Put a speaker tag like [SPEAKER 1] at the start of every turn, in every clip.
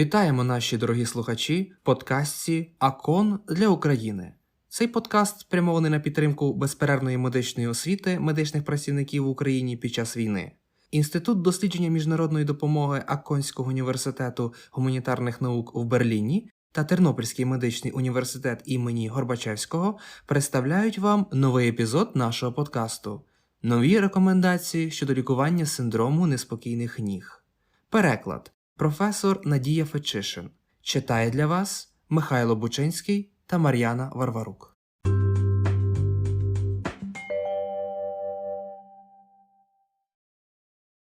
[SPEAKER 1] Вітаємо наші дорогі слухачі в подкасті АКОН для України. Цей подкаст спрямований на підтримку безперервної медичної освіти медичних працівників в Україні під час війни. Інститут дослідження міжнародної допомоги Аконського університету гуманітарних наук в Берліні та Тернопільський медичний університет імені Горбачевського представляють вам новий епізод нашого подкасту. Нові рекомендації щодо лікування синдрому неспокійних ніг. Переклад професор Надія Фечишин. Читає для вас Михайло Бучинський та Мар'яна Варварук.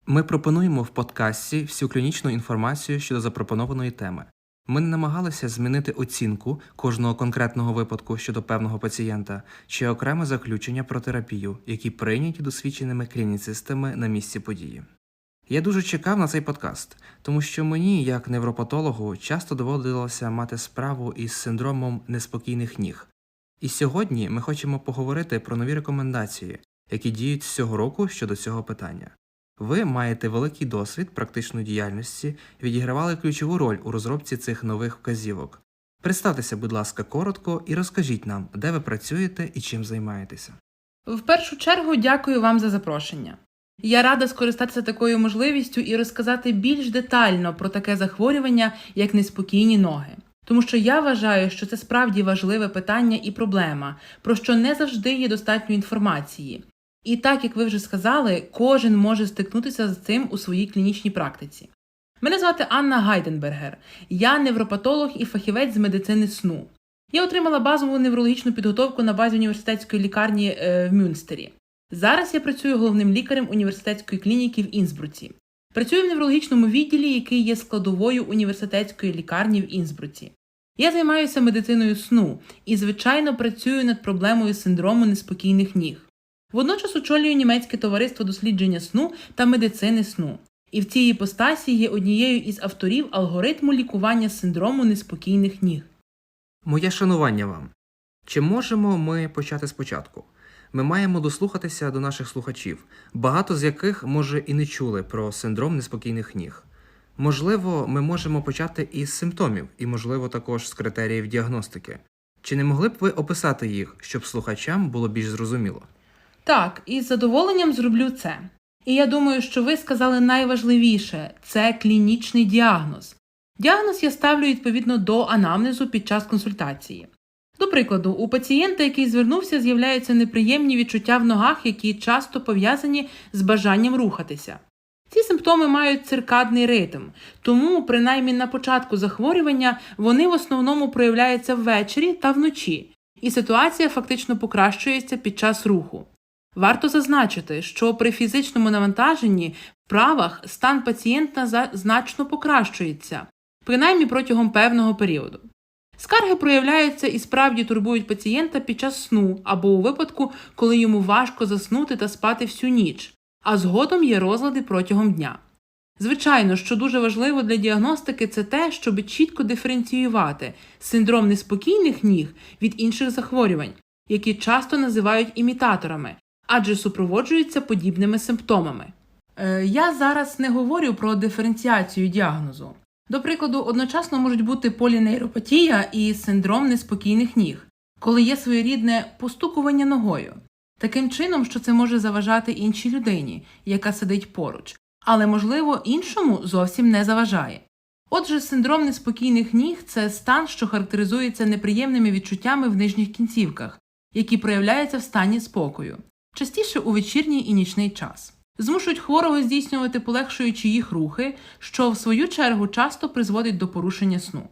[SPEAKER 1] Ми пропонуємо в подкасті всю клінічну інформацію щодо запропонованої теми. Ми не намагалися змінити оцінку кожного конкретного випадку щодо певного пацієнта чи окреме заключення про терапію, які прийняті досвідченими клініцистами на місці події. Я дуже чекав на цей подкаст, тому що мені, як невропатологу, часто доводилося мати справу із синдромом неспокійних ніг. І сьогодні ми хочемо поговорити про нові рекомендації, які діють з цього року щодо цього питання. Ви маєте великий досвід практичної діяльності, відігравали ключову роль у розробці цих нових вказівок. Представтеся, будь ласка, коротко і розкажіть нам, де ви працюєте і чим займаєтеся.
[SPEAKER 2] В першу чергу дякую вам за запрошення. Я рада скористатися такою можливістю і розказати більш детально про таке захворювання, як неспокійні ноги. Тому що я вважаю, що це справді важливе питання і проблема, про що не завжди є достатньо інформації. І так як ви вже сказали, кожен може стикнутися з цим у своїй клінічній практиці. Мене звати Анна Гайденбергер, я невропатолог і фахівець з медицини сну. Я отримала базову неврологічну підготовку на базі університетської лікарні е, в Мюнстері. Зараз я працюю головним лікарем університетської клініки в Інсбруці. Працюю в неврологічному відділі, який є складовою університетської лікарні в Інсбруці. Я займаюся медициною сну і, звичайно, працюю над проблемою синдрому неспокійних ніг. Водночас очолюю німецьке товариство дослідження сну та медицини сну. І в цій іпостасі є однією із авторів алгоритму лікування синдрому неспокійних ніг.
[SPEAKER 1] Моє шанування вам. Чи можемо ми почати спочатку? Ми маємо дослухатися до наших слухачів, багато з яких, може, і не чули про синдром неспокійних ніг. Можливо, ми можемо почати із симптомів і, можливо, також з критеріїв діагностики. Чи не могли б ви описати їх, щоб слухачам було більш зрозуміло?
[SPEAKER 2] Так, із задоволенням зроблю це. І я думаю, що ви сказали найважливіше це клінічний діагноз. Діагноз я ставлю відповідно до анамнезу під час консультації. До прикладу, у пацієнта, який звернувся, з'являються неприємні відчуття в ногах, які часто пов'язані з бажанням рухатися. Ці симптоми мають циркадний ритм, тому, принаймні на початку захворювання, вони в основному проявляються ввечері та вночі, і ситуація фактично покращується під час руху. Варто зазначити, що при фізичному навантаженні в правах стан пацієнта значно покращується, принаймні протягом певного періоду. Скарги проявляються і справді турбують пацієнта під час сну або у випадку, коли йому важко заснути та спати всю ніч, а згодом є розлади протягом дня. Звичайно, що дуже важливо для діагностики, це те, щоб чітко диференціювати синдром неспокійних ніг від інших захворювань, які часто називають імітаторами, адже супроводжуються подібними симптомами. Е, я зараз не говорю про диференціацію діагнозу. До прикладу, одночасно можуть бути полінейропатія і синдром неспокійних ніг, коли є своєрідне постукування ногою, таким чином, що це може заважати іншій людині, яка сидить поруч, але, можливо, іншому зовсім не заважає. Отже, синдром неспокійних ніг це стан, що характеризується неприємними відчуттями в нижніх кінцівках, які проявляються в стані спокою, частіше у вечірній і нічний час змушують хворого здійснювати полегшуючи їх рухи, що в свою чергу часто призводить до порушення сну.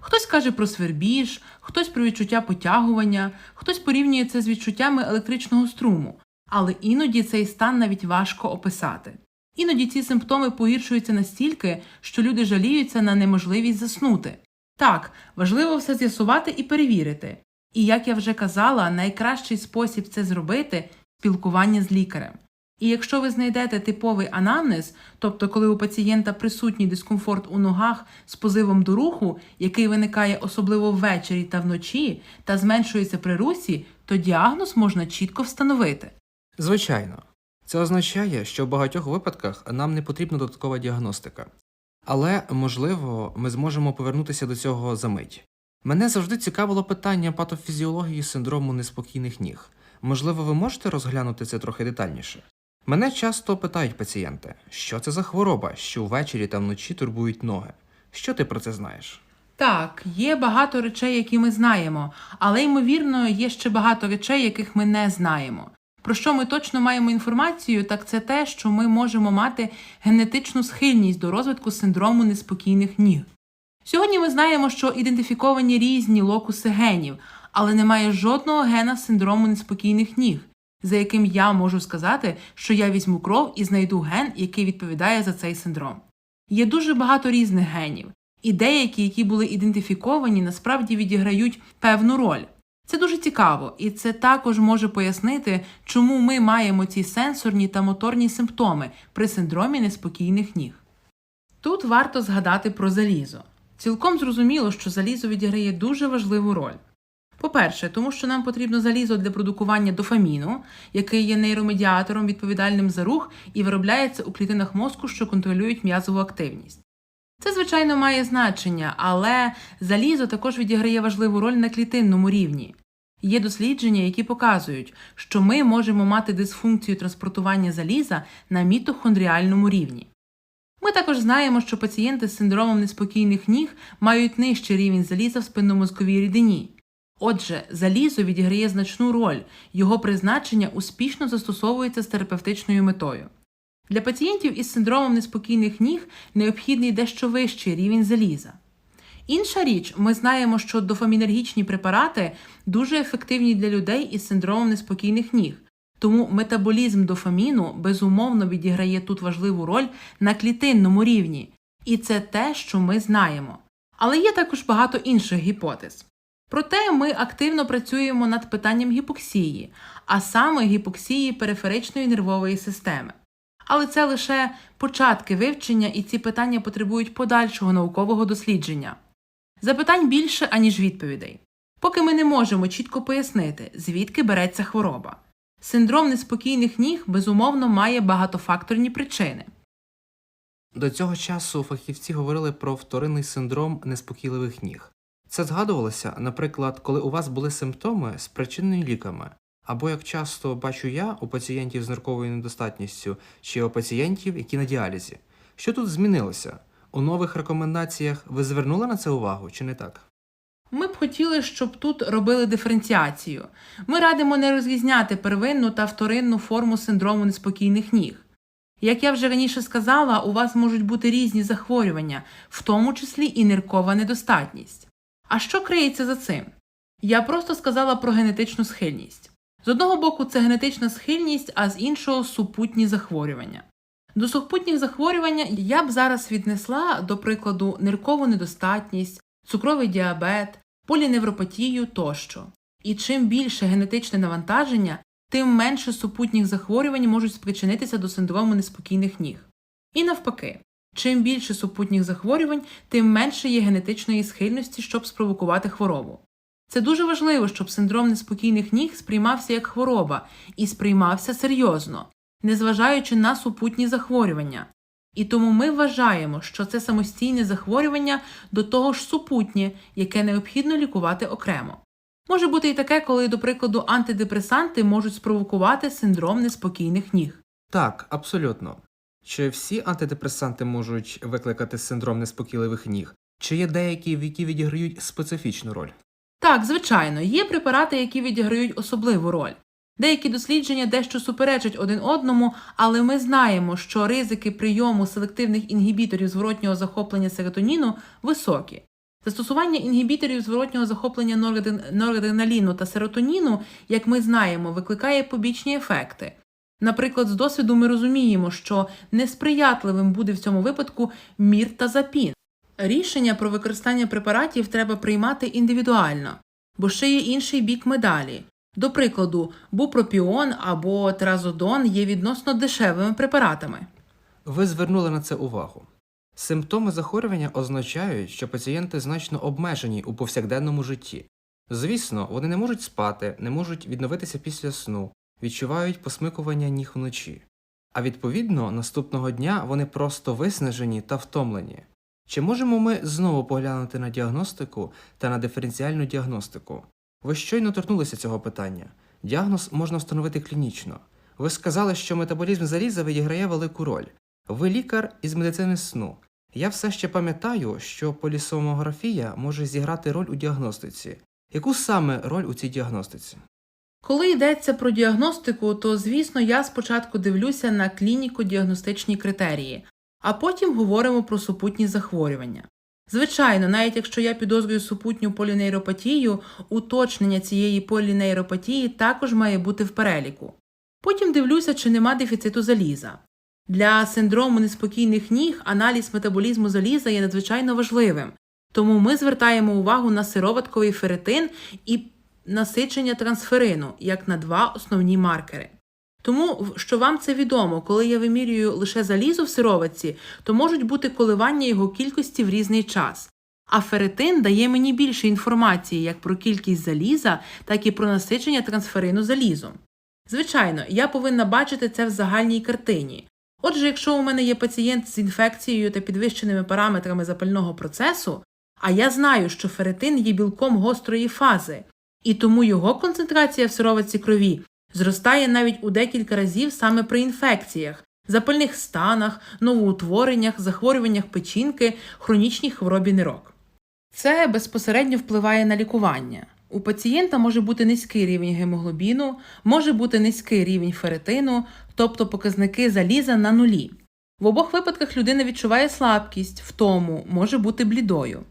[SPEAKER 2] Хтось каже про свербіж, хтось про відчуття потягування, хтось порівнює це з відчуттями електричного струму, але іноді цей стан навіть важко описати. Іноді ці симптоми погіршуються настільки, що люди жаліються на неможливість заснути. Так, важливо все з'ясувати і перевірити. І як я вже казала, найкращий спосіб це зробити спілкування з лікарем. І якщо ви знайдете типовий анамнез, тобто коли у пацієнта присутній дискомфорт у ногах з позивом до руху, який виникає особливо ввечері та вночі, та зменшується при русі, то діагноз можна чітко встановити.
[SPEAKER 1] Звичайно, це означає, що в багатьох випадках нам не потрібна додаткова діагностика. Але, можливо, ми зможемо повернутися до цього за мить. Мене завжди цікавило питання патофізіології синдрому неспокійних ніг. Можливо, ви можете розглянути це трохи детальніше? Мене часто питають пацієнти, що це за хвороба, що ввечері та вночі турбують ноги. Що ти про це знаєш?
[SPEAKER 2] Так, є багато речей, які ми знаємо, але ймовірно, є ще багато речей, яких ми не знаємо. Про що ми точно маємо інформацію, так це те, що ми можемо мати генетичну схильність до розвитку синдрому неспокійних ніг. Сьогодні ми знаємо, що ідентифіковані різні локуси генів, але немає жодного гена синдрому неспокійних ніг, за яким я можу сказати, що я візьму кров і знайду ген, який відповідає за цей синдром. Є дуже багато різних генів, і деякі, які були ідентифіковані, насправді відіграють певну роль. Це дуже цікаво, і це також може пояснити, чому ми маємо ці сенсорні та моторні симптоми при синдромі неспокійних ніг. Тут варто згадати про залізо. Цілком зрозуміло, що залізо відіграє дуже важливу роль. По-перше, тому що нам потрібно залізо для продукування дофаміну, який є нейромедіатором, відповідальним за рух і виробляється у клітинах мозку, що контролюють м'язову активність. Це, звичайно, має значення, але залізо також відіграє важливу роль на клітинному рівні. Є дослідження, які показують, що ми можемо мати дисфункцію транспортування заліза на мітохондріальному рівні. Ми також знаємо, що пацієнти з синдромом неспокійних ніг мають нижчий рівень заліза в спинномозковій рідині. Отже, залізо відіграє значну роль, його призначення успішно застосовується з терапевтичною метою. Для пацієнтів із синдромом неспокійних ніг необхідний дещо вищий рівень заліза. Інша річ, ми знаємо, що дофамінергічні препарати дуже ефективні для людей із синдромом неспокійних ніг, тому метаболізм дофаміну безумовно відіграє тут важливу роль на клітинному рівні, і це те, що ми знаємо. Але є також багато інших гіпотез. Проте ми активно працюємо над питанням гіпоксії, а саме гіпоксії периферичної нервової системи. Але це лише початки вивчення, і ці питання потребують подальшого наукового дослідження. Запитань більше, аніж відповідей. Поки ми не можемо чітко пояснити, звідки береться хвороба. Синдром неспокійних ніг, безумовно, має багатофакторні причини.
[SPEAKER 1] До цього часу фахівці говорили про вторинний синдром неспокійливих ніг. Це згадувалося, наприклад, коли у вас були симптоми спричинені ліками, або як часто бачу я у пацієнтів з нирковою недостатністю чи у пацієнтів, які на діалізі. Що тут змінилося? У нових рекомендаціях ви звернули на це увагу чи не так?
[SPEAKER 2] Ми б хотіли, щоб тут робили диференціацію. Ми радимо не розрізняти первинну та вторинну форму синдрому неспокійних ніг. Як я вже раніше сказала, у вас можуть бути різні захворювання, в тому числі і ниркова недостатність. А що криється за цим? Я просто сказала про генетичну схильність. З одного боку, це генетична схильність, а з іншого супутні захворювання. До супутніх захворювання я б зараз віднесла, до прикладу, ниркову недостатність, цукровий діабет, поліневропатію тощо. І чим більше генетичне навантаження, тим менше супутніх захворювань можуть спричинитися до синдрому неспокійних ніг. І навпаки, чим більше супутніх захворювань, тим менше є генетичної схильності, щоб спровокувати хворобу. Це дуже важливо, щоб синдром неспокійних ніг сприймався як хвороба і сприймався серйозно, незважаючи на супутні захворювання. І тому ми вважаємо, що це самостійне захворювання до того ж супутнє, яке необхідно лікувати окремо. Може бути і таке, коли, до прикладу, антидепресанти можуть спровокувати синдром неспокійних ніг.
[SPEAKER 1] Так, абсолютно. Чи всі антидепресанти можуть викликати синдром неспокійливих ніг? Чи є деякі, які відіграють специфічну роль?
[SPEAKER 2] Так, звичайно, є препарати, які відіграють особливу роль. Деякі дослідження дещо суперечать один одному, але ми знаємо, що ризики прийому селективних інгібіторів зворотнього захоплення серотоніну високі. Застосування інгібіторів зворотнього захоплення норадреналіну та серотоніну, як ми знаємо, викликає побічні ефекти. Наприклад, з досвіду ми розуміємо, що несприятливим буде в цьому випадку міртазапін. Рішення про використання препаратів треба приймати індивідуально, бо ще є інший бік медалі. До прикладу, бупропіон або тразодон є відносно дешевими препаратами.
[SPEAKER 1] Ви звернули на це увагу. Симптоми захворювання означають, що пацієнти значно обмежені у повсякденному житті. Звісно, вони не можуть спати, не можуть відновитися після сну, відчувають посмикування ніг вночі. А відповідно, наступного дня вони просто виснажені та втомлені. Чи можемо ми знову поглянути на діагностику та на диференціальну діагностику? Ви щойно торкнулися цього питання. Діагноз можна встановити клінічно. Ви сказали, що метаболізм заліза відіграє велику роль. Ви лікар із медицини сну. Я все ще пам'ятаю, що полісомографія може зіграти роль у діагностиці. Яку саме роль у цій діагностиці?
[SPEAKER 2] Коли йдеться про діагностику, то звісно я спочатку дивлюся на клініко-діагностичні критерії, а потім говоримо про супутні захворювання. Звичайно, навіть якщо я підозрюю супутню полінейропатію, уточнення цієї полінейропатії також має бути в переліку. Потім дивлюся, чи нема дефіциту заліза. Для синдрому неспокійних ніг аналіз метаболізму заліза є надзвичайно важливим, тому ми звертаємо увагу на сироватковий ферритин і насичення трансферину як на два основні маркери. Тому, що вам це відомо, коли я вимірюю лише залізо в сироватці, то можуть бути коливання його кількості в різний час. А ферритин дає мені більше інформації як про кількість заліза, так і про насичення трансферину залізом. Звичайно, я повинна бачити це в загальній картині. Отже, якщо у мене є пацієнт з інфекцією та підвищеними параметрами запального процесу, а я знаю, що ферритин є білком гострої фази, і тому його концентрація в сироватці крові зростає навіть у декілька разів саме при інфекціях, запальних станах, новоутвореннях, захворюваннях печінки, хронічній хворобі нирок. Це безпосередньо впливає на лікування. У пацієнта може бути низький рівень гемоглобіну, може бути низький рівень ферритину, тобто показники заліза на нулі. В обох випадках людина відчуває слабкість, втому, може бути блідою.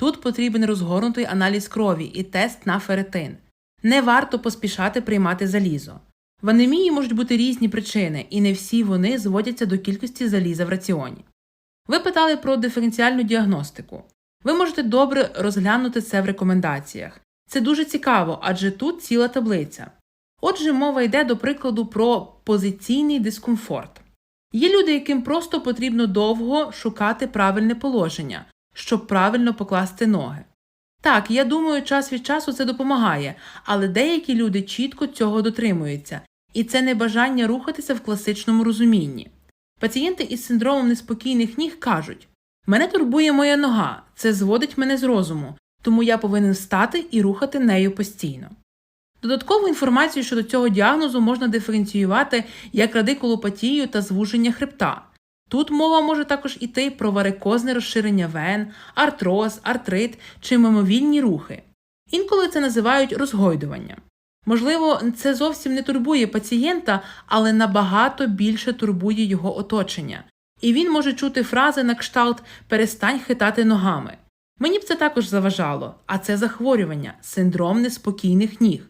[SPEAKER 2] Тут потрібен розгорнутий аналіз крові і тест на ферритин. Не варто поспішати приймати залізо. В анемії можуть бути різні причини, і не всі вони зводяться до кількості заліза в раціоні. Ви питали про диференціальну діагностику. Ви можете добре розглянути це в рекомендаціях. Це дуже цікаво, адже тут ціла таблиця. Отже, мова йде до прикладу про позиційний дискомфорт. Є люди, яким просто потрібно довго шукати правильне положення, щоб правильно покласти ноги. Так, я думаю, час від часу це допомагає, але деякі люди чітко цього дотримуються, і це не бажання рухатися в класичному розумінні. Пацієнти із синдромом неспокійних ніг кажуть: мене турбує моя нога, це зводить мене з розуму, тому я повинен стати і рухати нею постійно. Додаткову інформацію щодо цього діагнозу можна диференціювати як радикулопатію та звуження хребта. Тут мова може також іти про варикозне розширення вен, артроз, артрит чи мимовільні рухи. Інколи це називають розгойдуванням. Можливо, це зовсім не турбує пацієнта, але набагато більше турбує його оточення. І він може чути фрази на кшталт перестань хитати ногами. Мені б це також заважало, а це захворювання, синдром неспокійних ніг.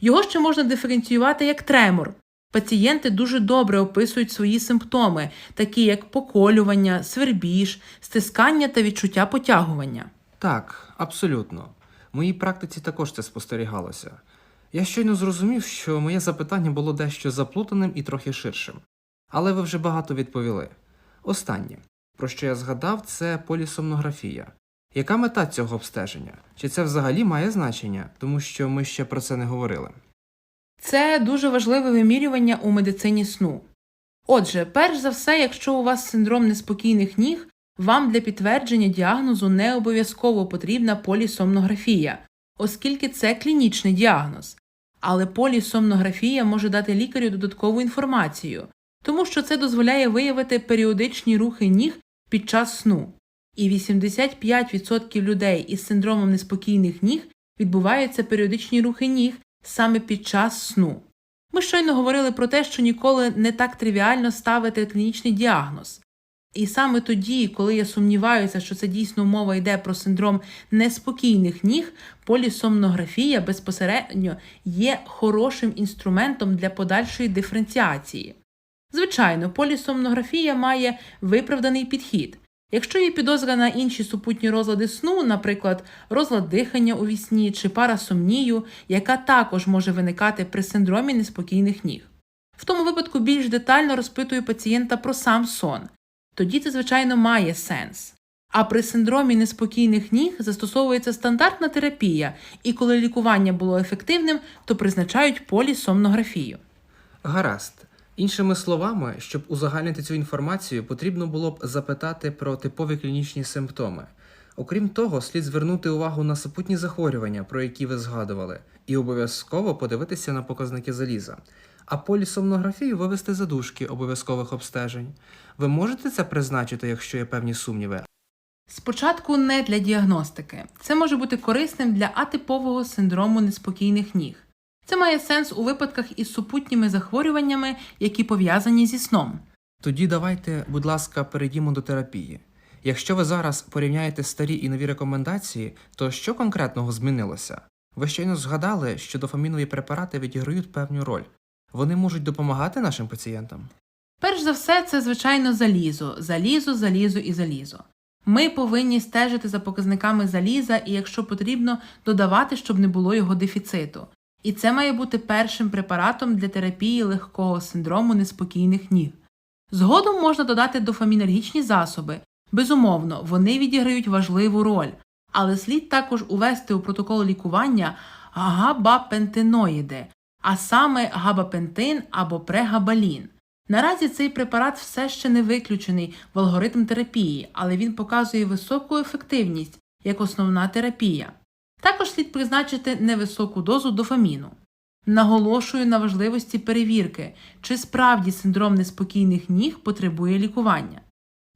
[SPEAKER 2] Його ще можна диференціювати як тремор. Пацієнти дуже добре описують свої симптоми, такі як поколювання, свербіж, стискання та відчуття потягування.
[SPEAKER 1] Так, абсолютно. В моїй практиці також це спостерігалося. Я щойно зрозумів, що моє запитання було дещо заплутаним і трохи ширшим. Але ви вже багато відповіли. Останнє, про що я згадав, це полісомнографія. Яка мета цього обстеження? Чи це взагалі має значення, тому що ми ще про це не говорили?
[SPEAKER 2] Це дуже важливе вимірювання у медицині сну. Отже, перш за все, якщо у вас синдром неспокійних ніг, вам для підтвердження діагнозу не обов'язково потрібна полісомнографія, оскільки це клінічний діагноз. Але полісомнографія може дати лікарю додаткову інформацію, тому що це дозволяє виявити періодичні рухи ніг під час сну. І 85% людей із синдромом неспокійних ніг відбуваються періодичні рухи ніг саме під час сну. Ми щойно говорили про те, що ніколи не так тривіально ставити клінічний діагноз. І саме тоді, коли я сумніваюся, що це дійсно мова йде про синдром неспокійних ніг, полісомнографія безпосередньо є хорошим інструментом для подальшої диференціації. Звичайно, полісомнографія має виправданий підхід. Якщо є підозра на інші супутні розлади сну, наприклад, розлад дихання у вісні чи парасомнію, яка також може виникати при синдромі неспокійних ніг. В тому випадку більш детально розпитую пацієнта про сам сон. Тоді це, звичайно, має сенс. А при синдромі неспокійних ніг застосовується стандартна терапія, і коли лікування було ефективним, то призначають полісомнографію.
[SPEAKER 1] Гаразд. Іншими словами, щоб узагальнити цю інформацію, потрібно було б запитати про типові клінічні симптоми. Окрім того, слід звернути увагу на супутні захворювання, про які ви згадували, і обов'язково подивитися на показники заліза. А полісомнографію вивести задушки обов'язкових обстежень. Ви можете це призначити, якщо є певні сумніви,
[SPEAKER 2] Спочатку не для діагностики. Це може бути корисним для атипового синдрому неспокійних ніг. Це має сенс у випадках із супутніми захворюваннями, які пов'язані зі сном.
[SPEAKER 1] Тоді давайте, будь ласка, перейдімо до терапії. Якщо ви зараз порівняєте старі і нові рекомендації, то що конкретного змінилося? Ви щойно згадали, що дофамінові препарати відіграють певну роль. Вони можуть допомагати нашим пацієнтам?
[SPEAKER 2] Перш за все, це звичайно залізо, залізо, залізо і залізо. Ми повинні стежити за показниками заліза і, якщо потрібно, додавати, щоб не було його дефіциту. І це має бути першим препаратом для терапії легкого синдрому неспокійних ніг. Згодом можна додати дофамінергічні засоби. Безумовно, вони відіграють важливу роль, але слід також увести у протокол лікування габапентиноїди, а саме габапентин або прегабалін. Наразі цей препарат все ще не виключений в алгоритм терапії, але він показує високу ефективність як основна терапія. Також слід призначити невисоку дозу дофаміну. Наголошую на важливості перевірки, чи справді синдром неспокійних ніг потребує лікування.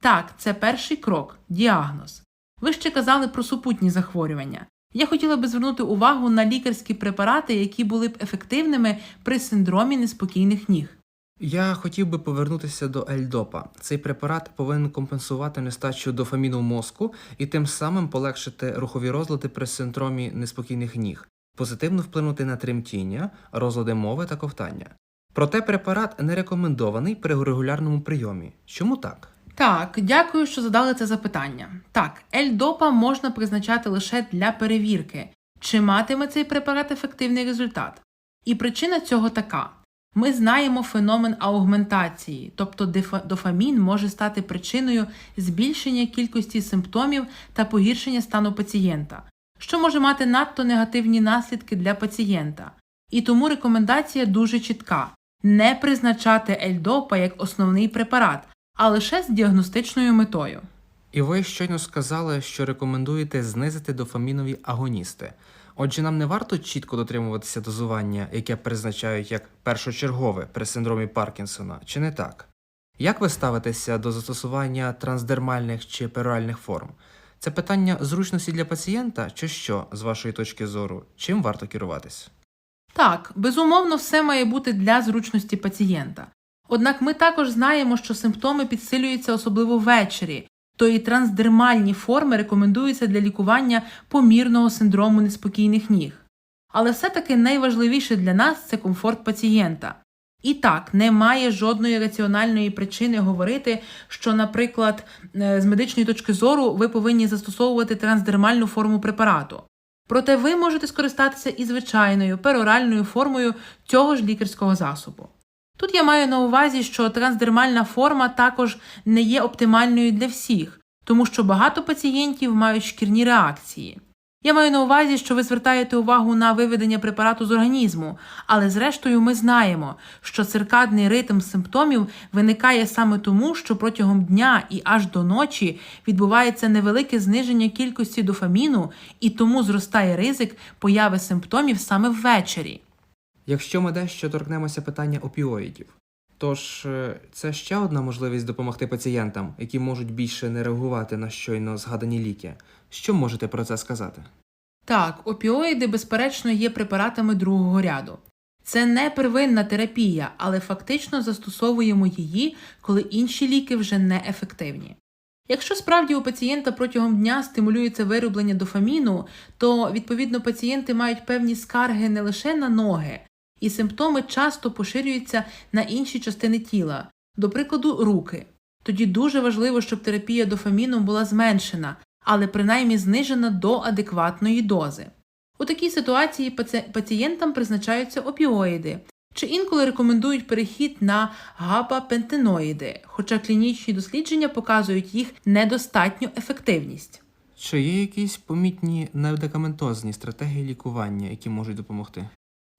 [SPEAKER 2] Так, це перший крок діагноз. Ви ще казали про супутні захворювання. Я хотіла би звернути увагу на лікарські препарати, які були б ефективними при синдромі неспокійних ніг.
[SPEAKER 1] Я хотів би повернутися до Ельдопа. Цей препарат повинен компенсувати нестачу дофаміну мозку і тим самим полегшити рухові розлади при синдромі неспокійних ніг, позитивно вплинути на тремтіння, розлади мови та ковтання. Проте препарат не рекомендований при регулярному прийомі. Чому так?
[SPEAKER 2] Так, дякую, що задали це запитання. Так, L-допа можна призначати лише для перевірки, чи матиме цей препарат ефективний результат. І причина цього така: ми знаємо феномен аугментації, тобто дофамін може стати причиною збільшення кількості симптомів та погіршення стану пацієнта, що може мати надто негативні наслідки для пацієнта. І тому рекомендація дуже чітка: не призначати L-допа як основний препарат а лише з діагностичною метою.
[SPEAKER 1] І ви щойно сказали, що рекомендуєте знизити дофамінові агоністи. Отже, нам не варто чітко дотримуватися дозування, яке призначають як першочергове при синдромі Паркінсона, чи не так? Як ви ставитеся до застосування трансдермальних чи пероральних форм? Це питання зручності для пацієнта, чи що, з вашої точки зору, чим варто керуватись?
[SPEAKER 2] Так, безумовно, все має бути для зручності пацієнта. Однак ми також знаємо, що симптоми підсилюються особливо ввечері, то і трансдермальні форми рекомендуються для лікування помірного синдрому неспокійних ніг. Але все-таки найважливіше для нас це комфорт пацієнта. І так, немає жодної раціональної причини говорити, що, наприклад, е, з медичної точки зору ви повинні застосовувати трансдермальну форму препарату. Проте ви можете скористатися і звичайною пероральною формою цього ж лікарського засобу. Тут я маю на увазі, що трансдермальна форма також не є оптимальною для всіх, тому що багато пацієнтів мають шкірні реакції. Я маю на увазі, що ви звертаєте увагу на виведення препарату з організму, але зрештою ми знаємо, що циркадний ритм симптомів виникає саме тому, що протягом дня і аж до ночі відбувається невелике зниження кількості дофаміну, і тому зростає ризик появи симптомів саме ввечері.
[SPEAKER 1] Якщо ми дещо торкнемося питання опіоїдів, тож е, це ще одна можливість допомогти пацієнтам, які можуть більше не реагувати на щойно згадані ліки. Що можете про це сказати?
[SPEAKER 2] Так, опіоїди, безперечно, є препаратами другого ряду. Це не первинна терапія, але фактично застосовуємо її, коли інші ліки вже не ефективні. Якщо справді у пацієнта протягом дня стимулюється вироблення дофаміну, то відповідно пацієнти мають певні скарги не лише на ноги, і симптоми часто поширюються на інші частини тіла, до прикладу, руки. Тоді дуже важливо, щоб терапія дофаміном була зменшена, але принаймні знижена до адекватної дози. У такій ситуації паці- пацієнтам призначаються опіоїди, чи інколи рекомендують перехід на габапентиноїди, хоча клінічні дослідження показують їх недостатню ефективність.
[SPEAKER 1] Чи є якісь помітні немедикаментозні стратегії лікування, які можуть допомогти?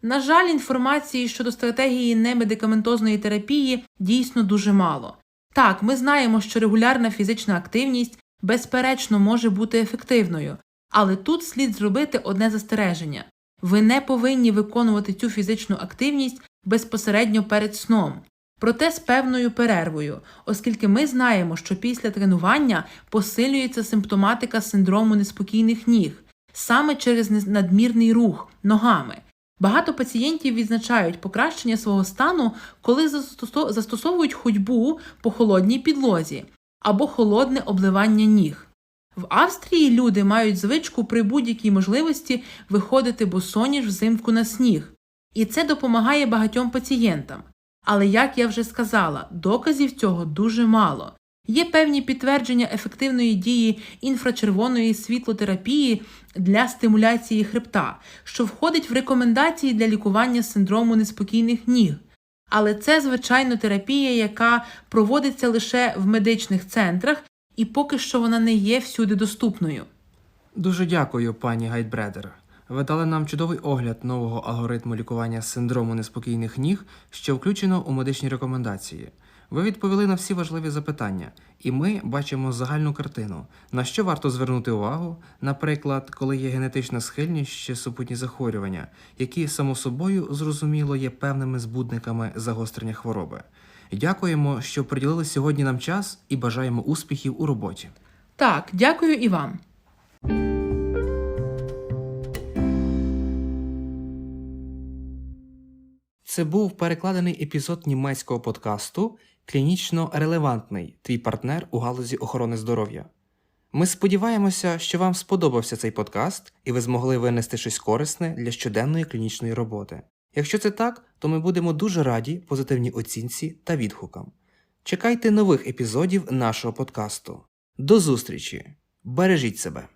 [SPEAKER 2] На жаль, інформації щодо стратегії немедикаментозної терапії дійсно дуже мало. Так, ми знаємо, що регулярна фізична активність безперечно може бути ефективною, але тут слід зробити одне застереження ви не повинні виконувати цю фізичну активність безпосередньо перед сном, проте з певною перервою, оскільки ми знаємо, що після тренування посилюється симптоматика синдрому неспокійних ніг саме через надмірний рух ногами. Багато пацієнтів відзначають покращення свого стану, коли застосовують ходьбу по холодній підлозі або холодне обливання ніг. В Австрії люди мають звичку при будь-якій можливості виходити босоніж взимку на сніг, і це допомагає багатьом пацієнтам. Але, як я вже сказала, доказів цього дуже мало. Є певні підтвердження ефективної дії інфрачервоної світлотерапії для стимуляції хребта, що входить в рекомендації для лікування синдрому неспокійних ніг. Але це, звичайно, терапія, яка проводиться лише в медичних центрах, і поки що вона не є всюди доступною.
[SPEAKER 1] Дуже дякую, пані Гайтбредер. Ви дали нам чудовий огляд нового алгоритму лікування синдрому неспокійних ніг, що включено у медичні рекомендації. Ви відповіли на всі важливі запитання, і ми бачимо загальну картину, на що варто звернути увагу, наприклад, коли є генетична схильність чи супутні захворювання, які само собою зрозуміло є певними збудниками загострення хвороби. Дякуємо, що приділили сьогодні нам час і бажаємо успіхів у роботі.
[SPEAKER 2] Так, дякую і вам.
[SPEAKER 1] Це був перекладений епізод німецького подкасту Клінічно релевантний твій партнер у галузі охорони здоров'я. Ми сподіваємося, що вам сподобався цей подкаст і ви змогли винести щось корисне для щоденної клінічної роботи. Якщо це так, то ми будемо дуже раді позитивній оцінці та відгукам. Чекайте нових епізодів нашого подкасту. До зустрічі! Бережіть себе!